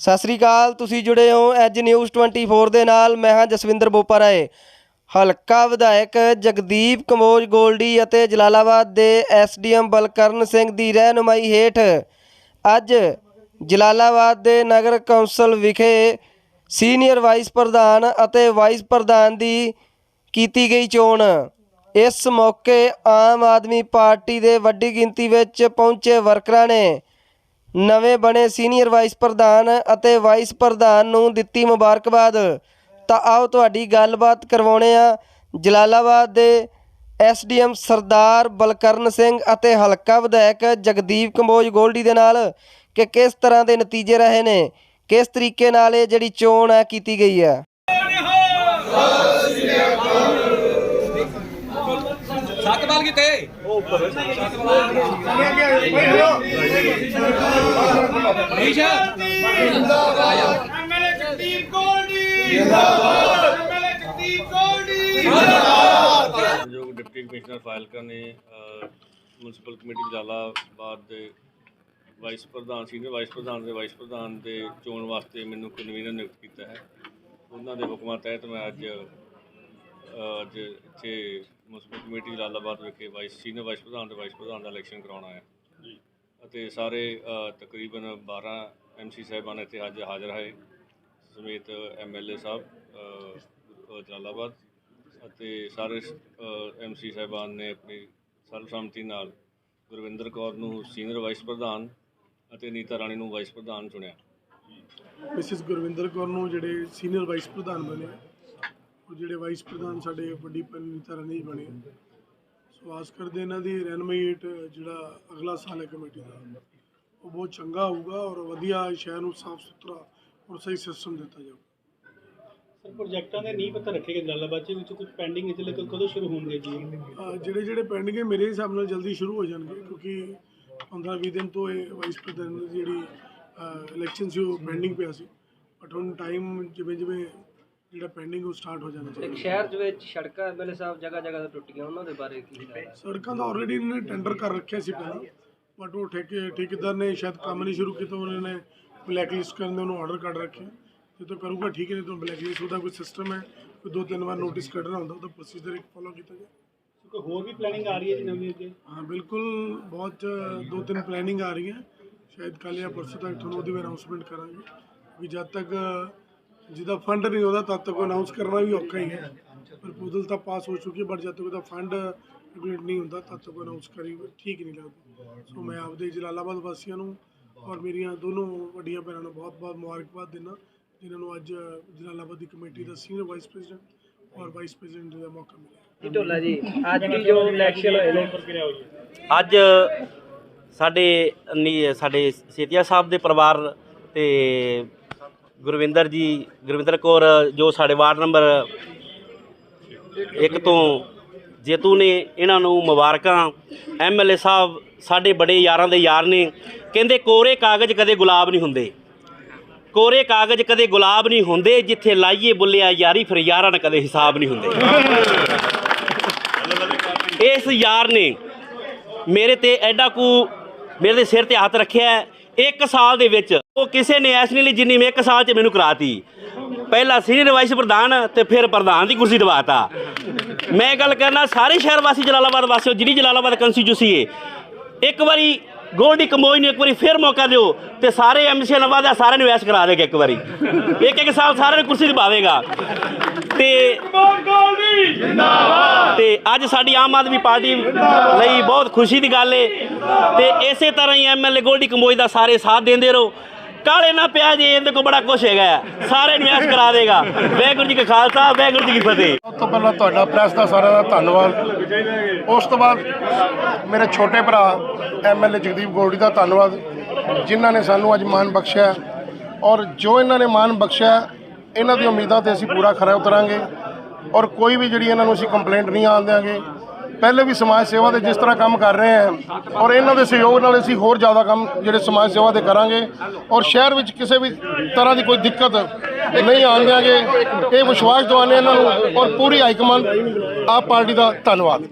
ਸਤਿ ਸ੍ਰੀ ਅਕਾਲ, ਤੁਸੀਂ ਜੁੜੇ ਹੋ ਐਜ ਨਿਊਜ਼ 24 ਦੇ ਨਾਲ, ਮੈਂ ਹਾਂ ਜਸਵਿੰਦਰ ਬੋਪਾ ਰਾਏ। ਹਲਕਾ ਵਿਧਾਇਕ ਜਗਦੀਪ ਕੰਬੋਜ ਗੋਲਡੀ ਅਤੇ ਜਲਾਲਾਬਾਦ ਦੇ ਐਸਡੀਐਮ ਬਲਕਰਨ ਸਿੰਘ ਦੀ ਰਹਿਨੁਮਾਈ ਹੇਠ ਅੱਜ ਜਲਾਲਾਬਾਦ ਦੇ ਨਗਰ ਕੌਂਸਲ ਵਿਖੇ ਸੀਨੀਅਰ ਵਾਈਸ ਪ੍ਰਧਾਨ ਅਤੇ ਵਾਈਸ ਪ੍ਰਧਾਨ ਦੀ ਕੀਤੀ ਗਈ ਚੋਣ। ਇਸ ਮੌਕੇ ਆਮ ਆਦਮੀ ਪਾਰਟੀ ਦੇ ਵੱਡੀ ਗਿਣਤੀ ਵਿੱਚ ਪਹੁੰਚੇ ਵਰਕਰਾਂ ਨੇ ਨਵੇਂ ਬਣੇ ਸੀਨੀਅਰ ਵਾਈਸ ਪ੍ਰਧਾਨ ਅਤੇ ਵਾਈਸ ਪ੍ਰਧਾਨ ਨੂੰ ਦਿੱਤੀ ਮੁਬਾਰਕਬਾਦ। ਤਾਂ ਆਓ ਤੁਹਾਡੀ ਗੱਲਬਾਤ ਕਰਵਾਉਣੇ ਆ ਜਲਾਲਾਬਾਦ ਦੇ ਐਸਡੀਐਮ ਸਰਦਾਰ ਬਲਕਰਨ ਸਿੰਘ ਅਤੇ ਹਲਕਾ ਵਿਧਾਇਕ ਜਗਦੀਪ ਕੰਬੋਜ ਗੋਲਡੀ ਦੇ ਨਾਲ ਕਿ ਕਿਸ ਤਰ੍ਹਾਂ ਦੇ ਨਤੀਜੇ ਰਹੇ ਨੇ? ਕਿਸ ਤਰੀਕੇ ਨਾਲ ਇਹ ਜਿਹੜੀ ਚੋਣ ਹੈ ਕੀਤੀ ਗਈ ਹੈ? ਸੱਤ ਬਾਲ ਕੀਤੇ ਨੀਸ਼ ਐਮਐਲਏ ਜਗਦੀਪ ਗੋਲਡੀ ਜਿੰਦਾਬਾਦ ਐਮਐਲਏ ਜਗਦੀਪ ਗੋਲਡੀ ਜਿੰਦਾਬਾਦ ਜੋ ਡਿਪਟੀ ਕਮਿਸ਼ਨਰ ਫਾਇਲਕਾ ਨੇ ਅ, ਮਿਊਨਿਸਪਲ ਕਮੇਟੀ ਜਲਾਲਾਬਾਦ ਦੇ ਵਾਈਸ ਪ੍ਰਧਾਨ ਸੀਨੀਅਰ ਵਾਈਸ ਪ੍ਰਧਾਨ ਦੇ ਵਾਈਸ ਪ੍ਰਧਾਨ ਦੇ ਚੋਣ ਵਾਸਤੇ ਮੈਨੂੰ ਕਨਵੀਨਰ ਨਿਯੁਕਤ ਕੀਤਾ ਹੈ। ਉਹਨਾਂ ਦੇ ਹੁਕਮਾਂ ਤਹਿਤ ਮੈਂ ਅੱਜ ਅੱਜ ਇੱਥੇ ਮਿਊਨਿਸਪਲ ਕਮੇਟੀ ਜਲਾਲਾਬਾਦ ਵਿਖੇ ਵਾਈਸ ਸੀਨੀਅਰ ਵਾਈਸ ਪ੍ਰਧਾਨ ਤੇ ਵਾਈਸ ਪ੍ਰਧਾਨ ਦਾ ਇਲੈਕਸ਼ਨ ਕਰਾਉਣਾ ਹੈ ਅਤੇ ਸਾਰੇ ਤਕਰੀਬਨ 12 ਐਮਸੀ ਸਾਹਿਬਾਨ ਇੱਥੇ ਅੱਜ ਹਾਜ਼ਰ ਹੈ ਸਮੇਤ ਐਮਐਲਏ ਸਾਹਿਬ ਜਲਾਲਾਬਾਦ ਅਤੇ ਸਾਰੇ ਐਮਸੀ ਸਾਹਿਬਾਨ ਨੇ ਆਪਣੀ ਸਰਬਸੰਮਤੀ ਨਾਲ ਗੁਰਵਿੰਦਰ ਕੌਰ ਨੂੰ ਸੀਨੀਅਰ ਵਾਈਸ ਪ੍ਰਧਾਨ ਅਤੇ ਨੀਤਾ ਰਾਣੀ ਨੂੰ ਵਾਈਸ ਪ੍ਰਧਾਨ ਚੁਣਿਆ। ਮਿਸਿਸ ਗੁਰਵਿੰਦਰ ਕੌਰ ਨੂੰ ਜਿਹੜੇ ਸੀਨੀਅਰ ਵਾਈਸ ਪ੍ਰਧਾਨ ਬਣੇ ਜਿਹੜੇ ਵਾਈਸ ਪ੍ਰਧਾਨ ਸਾਡੇ ਵੱਡੀ ਰਾਣੀ ਜੀ ਬਣੇ। ਸੋ ਆਸ ਕਰਦੇ ਇਹਨਾਂ ਦੀ ਰਹਿਨਮਾਈ ਹੇਠ ਜਿਹੜਾ ਅਗਲਾ ਸਾਲ ਹੈ ਕਮੇਟੀ ਦਾ ਉਹ ਬਹੁਤ ਚੰਗਾ ਹੋਊਗਾ ਔਰ ਵਧੀਆ ਸ਼ਹਿਰ ਨੂੰ ਸਾਫ਼ ਸੁਥਰਾ ਔਰ ਸਹੀ ਸਿਸਟਮ ਦਿੱਤਾ ਜਾਊਗਾ ਸਰ ਪ੍ਰੋਜੈਕਟਾਂ ਦੇ ਨੀਂਹ ਪੱਥਰ ਰੱਖੇ ਗਏ ਜਲਾਲਾਬਾਦ ਵਿੱਚ ਕੁਝ ਪੈਂਡਿੰਗ ਜਿਹੜੇ ਕਦੋਂ ਸ਼ੁਰੂ ਹੋਣਗੇ ਜੀ? ਜਿਹੜੇ ਜਿਹੜੇ ਪੈਂਡਿੰਗ ਹੈ ਮੇਰੇ ਹਿਸਾਬ ਨਾਲ ਜਲਦੀ ਸ਼ੁਰੂ ਹੋ ਜਾਣਗੇ ਕਿਉਂਕਿ 15-20 ਦਿਨ ਤੋਂ ਇਹ ਵਾਈਸ ਪ੍ਰਧਾਨ ਜਿਹੜੀ ਇਲੈਕਸ਼ਨ ਸੀ ਉਹ ਪੈਂਡਿੰਗ ਪਿਆ ਸੀ। ਬਟ ਹੁਣ ਟਾਈਮ ਜਿਵੇਂ ਜਿਵੇਂ ਜਿਹੜਾ ਪੈਂਡਿੰਗ ਉਹ ਸਟਾਰਟ ਹੋ ਜਾਣਾ ਚਾਹੀਦਾ। ਸ਼ਹਿਰ ਦੇ ਵਿੱਚ ਸੜਕਾਂ ਐਮਐਲਏ ਸਾਹਿਬ ਜਗ੍ਹਾ ਜਗ੍ਹਾ ਤੇ ਟੁੱਟੀਆਂ ਉਹਨਾਂ ਦੇ ਬਾਰੇ ਕੀ ਹੈ? ਸੜਕਾਂ ਦਾ ਆਲਰੇਡੀ ਇਹਨਾਂ ਨੇ ਟੈਂਡਰ ਕਰ ਰੱਖਿਆ ਸੀ ਪਹਿਲਾਂ ਬਟ ਉਹ ਠੇਕੇ ਠੇਕੇਦਾਰ ਨੇ ਸ਼ਾਇਦ ਕੰਮ ਨਹੀਂ ਸ਼ੁਰੂ ਕੀਤਾ ਉਹਨਾਂ ਨੇ ਬਲੈਕ ਲਿਸਟ ਕਰਨ ਦੇ ਉਹਨੂੰ ਆਰਡਰ ਕੱਢ ਰੱਖਿਆ। ਜੇ ਤਾਂ ਕਰੂਗਾ ਠੀਕ ਹੈ ਨਹੀਂ ਤਾਂ ਬਲੈਕ ਲਿਸਟ ਉਹਦਾ ਕੋਈ ਸਿਸਟਮ ਹੈ ਕੋਈ ਦੋ ਤਿੰਨ ਵਾਰ ਨੋਟਿਸ ਕੱਢਣਾ ਹੁੰਦਾ ਉਹਦਾ ਪ੍ਰੋਸੀਜਰ ਇੱਕ ਫੋਲੋ ਕੀਤਾ ਜਾਏ। ਕੋਈ ਹੋਰ ਵੀ ਪਲੈਨਿੰਗ ਆ ਰਹੀ ਹੈ ਜੀ ਨਵੀਂ ਅੱਗੇ? ਹਾਂ ਬਿਲਕੁਲ ਬਹੁਤ ਦੋ ਤਿੰਨ ਪਲੈਨਿੰਗ ਆ ਰਹੀਆਂ। ਸ਼ਾਇਦ ਕੱਲ੍ਹ ਜਾਂ ਪਰਸੋਂ ਤੱਕ ਤੁਹਾਨੂੰ ਉਹਦੀ ਅਨਾਉਂਸਮੈਂਟ ਕਰਾਂਗੇ। ਕਿ ਜਦ ਤੱਕ ਜਿਹਦਾ ਫੰਡ ਨਹੀਂ ਉਹਦਾ ਤਦ ਤੱਕ ਅਨਾਉਂਸ ਕਰਨਾ ਵੀ ਔਖਾ ਹੀ ਹੈ। ਪ੍ਰਪੋਜ਼ਲ ਤਾਂ ਪਾਸ ਹੋ ਚੁੱਕੀ ਹੈ ਬਟ ਜਦ ਤੱਕ ਉਹਦਾ ਫੰਡ ਰੈਗੂਲੇਟ ਨਹੀਂ ਹੁੰਦਾ ਤਦ ਤੱਕ ਅਨਾਉਂਸ ਕਰੀ ਠੀਕ ਨਹੀਂ ਲੱਗਦਾ। ਸੋ ਮੈਂ ਆਪਦੇ ਜਲਾਲਾਬਾਦ ਵਾਸੀਆਂ ਨੂੰ ਔਰ ਮੇਰੀਆਂ ਦੋਨੋਂ ਵੱਡੀਆਂ ਭੈਣਾਂ ਨੂੰ ਬਹੁਤ ਬਹੁਤ ਮੁਬਾਰਕਬਾਦ ਦਿੰਦਾ ਜਿਨ੍ਹਾਂ ਨੂੰ ਅੱਜ ਜਲਾਲਾਬਾਦ ਦੀ ਕਮੇਟੀ ਦਾ ਸੀਨੀਅਰ ਵਾਈਸ ਪ੍ਰੈਜ਼ੀਡੈਂਟ ਔਰ ਵਾਈਸ ਪ੍ਰੈਜ਼ੀਡੈਂਟ ਦਾ ਮੌਕਾ ਮਿਲਿਆ। ਢੋਲਾ ਜੀ? ਅੱਜ ਦੀ ਜੋ ਇਲੈਕਸ਼ਨ ਹੋਏ ਨੇ? ਅੱਜ ਸਾਡੇ ਸਾਡੇ ਸੇਤੀਆ ਸਾਹਿਬ ਦੇ ਪਰਿਵਾਰ ਤੇ ਗੁਰਵਿੰਦਰ ਜੀ, ਗੁਰਵਿੰਦਰ ਕੌਰ, ਜੋ ਸਾਡੇ ਵਾਰਡ ਨੰਬਰ ਇੱਕ ਤੋਂ ਜੇਤੂ ਨੇ, ਇਹਨਾਂ ਨੂੰ ਮੁਬਾਰਕਾਂ। ਐਮਐਲਏ ਸਾਹਿਬ ਸਾਡੇ ਬੜੇ ਯਾਰਾਂ ਦੇ ਯਾਰ ਨੇ। ਕਹਿੰਦੇ ਕੋਰੇ ਕਾਗਜ਼ ਕਦੇ ਗੁਲਾਬ ਨਹੀਂ ਹੁੰਦੇ। ਕੋਰੇ ਕਾਗਜ਼ ਕਦੇ ਗੁਲਾਬ ਨਹੀਂ ਹੁੰਦੇ, ਜਿੱਥੇ ਲਾਈਏ ਬੁੱਲਿਆ ਯਾਰੀ, ਫਿਰ ਯਾਰਾਂ ਨਾਲ ਕਦੇ ਹਿਸਾਬ ਨਹੀਂ ਹੁੰਦੇ। ਇਸ ਯਾਰ ਨੇ ਮੇਰੇ ਤੇ ਐਡਾ ਕੁ ਮੇਰੇ ਦੇ ਸਿਰ ਤੇ ਹੱਥ ਰੱਖਿਆ ਇੱਕ ਸਾਲ ਦੇ ਵਿੱਚ ਉਹ ਕਿਸੇ ਨੇ ਐਸ ਨਹੀਂ ਲਈ ਜਿੰਨੀ ਮੈਂ ਇੱਕ ਸਾਲ 'ਚ ਮੈਨੂੰ ਕਰਾਤੀ। ਪਹਿਲਾਂ ਸੀਨੀਅਰ ਵਾਈਸ ਪ੍ਰਧਾਨ ਤੇ ਫਿਰ ਪ੍ਰਧਾਨ ਦੀ ਕੁਰਸੀ ਦਵਾਤਾ। ਮੈਂ ਗੱਲ ਕਰਨਾ ਸਾਰੇ ਸ਼ਹਿਰ ਵਾਸੀ ਜਲਾਲਾਬਾਦ ਵਾਸੀਓ ਜਿਹੜੀ ਜਲਾਲਾਬਾਦ ਕੰਸਟੀਚੂਸੀ ਹੈ ਇੱਕ ਵਾਰੀ ਗੋਲਡੀ ਕੰਬੋਜ ਨੂੰ ਇੱਕ ਵਾਰੀ ਫਿਰ ਮੌਕਾ ਦਿਓ ਤੇ ਸਾਰੇ ਐਮਸੀ ਨਵਾਦਾ ਸਾਰਿਆਂ ਨੂੰ ਐਸ ਕਰਾ ਦੇਗਾ ਇੱਕ ਵਾਰੀ। ਇੱਕ ਇੱਕ ਸਾਲ ਸਾਰਿਆਂ ਨੂੰ ਕੁਰਸੀ ਦਬਾਵੇਗਾ। ਤੇ ਤੇ ਅੱਜ ਸਾਡੀ ਆਮ ਆਦਮੀ ਪਾਰਟੀ ਲਈ ਬਹੁਤ ਖੁਸ਼ੀ ਦੀ ਗੱਲ ਏ। ਤੇ ਇਸੇ ਤਰ੍ਹਾਂ ਹੀ ਐਮਐਲਏ ਗੋਲਡੀ ਕੰਬੋਜ ਦਾ ਸਾਰੇ ਸਾਥ ਦਿੰਦੇ ਰਹੋ। ਕਾਲੇ ਨਾ ਪਿਆ ਜੇ, ਇਹਦੇ ਕੋ ਬੜਾ ਕੁਛ ਹੈਗਾ ਹੈ। ਸਾਰੇ ਨੂੰ ਕਰਾ ਦੇਗਾ। ਵਾਹਿਗੁਰੂ ਜੀ ਕਾ ਖਾਲਸਾ, ਵਾਹਿਗੁਰੂ ਜੀ ਕੀ ਫਤਿਹ। ਸਭ ਤੋਂ ਪਹਿਲਾਂ ਤੁਹਾਡਾ ਪ੍ਰੈਸ ਦਾ ਸਾਰਿਆਂ ਦਾ ਧੰਨਵਾਦ। ਉਸ ਤੋਂ ਬਾਅਦ ਮੇਰੇ ਛੋਟੇ ਭਰਾ ਐਮਐਲਏ ਜਗਦੀਪ ਗੋਲਡੀ ਦਾ ਧੰਨਵਾਦ, ਜਿਨ੍ਹਾਂ ਨੇ ਸਾਨੂੰ ਅੱਜ ਮਾਣ ਬਖਸ਼ਿਆ ਔਰ ਜੋ ਇਹਨਾਂ ਨੇ ਮਾਣ ਬਖਸ਼ਿਆ ਇਹਨਾਂ ਦੀ ਉਮੀਦਾਂ ਤੇ ਅਸੀਂ ਪੂਰਾ ਖਰਾ ਉਤਰਾਂਗੇ। ਔਰ ਕੋਈ ਵੀ ਜਿਹੜੀ ਇਹਨਾਂ ਨੂੰ ਅਸੀਂ ਕੰਪਲੇਂਟ ਨਹੀਂ ਆਉਣ ਦਿਆਂਗੇ ਪਹਿਲੇ ਵੀ ਸਮਾਜ ਸੇਵਾ ਦੇ ਜਿਸ ਤਰ੍ਹਾਂ ਕੰਮ ਕਰ ਰਹੇ ਹਾਂ ਔਰ ਇਹਨਾਂ ਦੇ ਸਹਿਯੋਗ ਨਾਲ ਅਸੀਂ ਹੋਰ ਜ਼ਿਆਦਾ ਕੰਮ ਜਿਹੜੇ ਸਮਾਜ ਸੇਵਾ ਦੇ ਕਰਾਂਗੇ ਔਰ ਸ਼ਹਿਰ ਵਿੱਚ ਕਿਸੇ ਵੀ ਤਰ੍ਹਾਂ ਦੀ ਕੋਈ ਦਿੱਕਤ ਨਹੀਂ ਆਉਣ ਦਿਆਂਗੇ। ਇਹ ਵਿਸ਼ਵਾਸ ਦਿਵਾਉਂਦੇ ਇਹਨਾਂ ਨੂੰ ਔਰ ਪੂਰੀ ਹਾਈਕਮਾਂਡ ਆਪ ਪਾਰਟੀ ਦਾ ਧੰਨਵਾਦ।